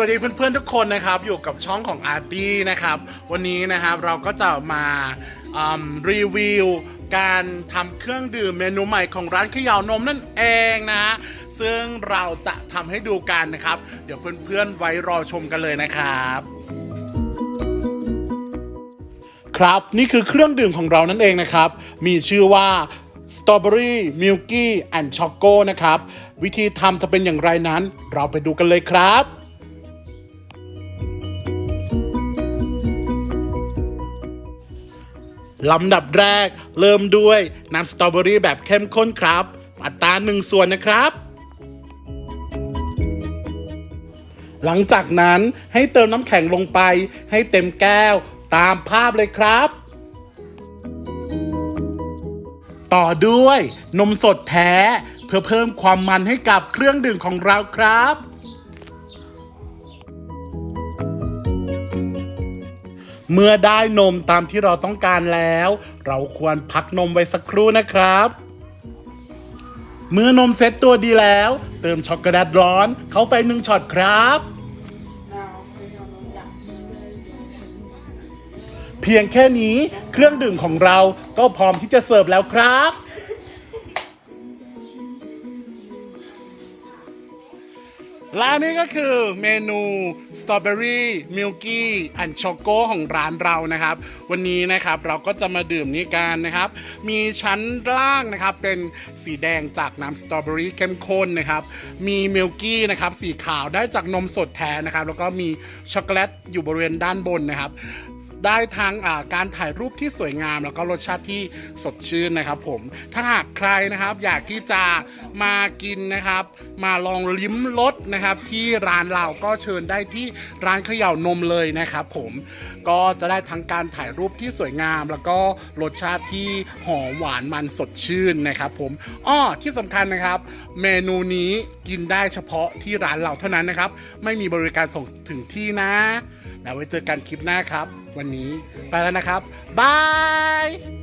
สวัสดีเพื่อนๆทุกคนนะครับอยู่กับช่องของอาร์ตี้นะครับวันนี้นะครับเราก็จะมารีวิวการทำเครื่องดื่มเมนูใหม่ของร้านเขย่านมนั่นเองนะ ซึ่งเราจะทำให้ดูกันนะครับ เดี๋ยวเพื่อนๆไว้รอชมกันเลยนะครับครับนี่คือเครื่องดื่มของเรานั่นเองนะครับ มีชื่อว่า Strawberry Milky and Choco นะครับ วิธีทำจะเป็นอย่างไรนั้น เราไปดูกันเลยครับ ลำดับแรกเริ่มด้วยน้ำสตรอเบอรี่แบบเข้มข้นครับ อัตราหนึ่งส่วนนะครับ หลังจากนั้นให้เติมน้ำแข็งลงไป ให้เต็มแก้วตามภาพเลยครับ ต่อด้วยนมสดแท้ เพื่อเพิ่มความมันให้กับเครื่องดื่มของเราครับ เมื่อได้นมตามที่เราต้องการแล้ว เราควรพักนมไว้สักครู่นะครับ เมื่อนมเซ็ตตัวดีแล้ว เติมช็อกโกแลตร้อนเข้าไปหนึ่งช็อตครับ เพียงแค่นี้เครื่องดื่มของเราก็พร้อมที่จะเสิร์ฟแล้วครับ และนี่ก็คือเมนูสตรอเบอรี่มิลกี้อันช็อกโกของร้านเรานะครับ วันนี้นะครับเราก็จะมาดื่มนี้กันนะครับ มีชั้นล่างนะครับเป็นสีแดงจากน้ำสตรอเบอรี่เข้มข้นนะครับ มีมิลกี้นะครับสีขาวได้จากนมสดแท้นะครับ แล้วก็มีช็อกโกแลตอยู่บริเวณด้านบนนะครับ ได้ทั้งการถ่ายรูปที่สวยงาม แล้วก็รสชาติที่สดชื่นนะครับผมถ้าหากใครนะครับอยากที่จะมากินนะครับ มาลองลิ้มรสนะครับ ที่ร้านเราก็เชิญได้ที่ร้านเขย่านมเลยนะครับผมก็จะได้ทั้งการถ่ายรูปที่สวยงาม แล้วก็รสชาติที่หอมหวานมันสดชื่นนะครับผมอ้อที่สำคัญนะครับ เมนูนี้กินได้เฉพาะที่ร้านเราเท่านั้นนะครับ ไม่มีบริการส่งถึงที่นะแล้วไว้เจอกันคลิปหน้าครับ วันนี้ไปแล้วนะครับบาย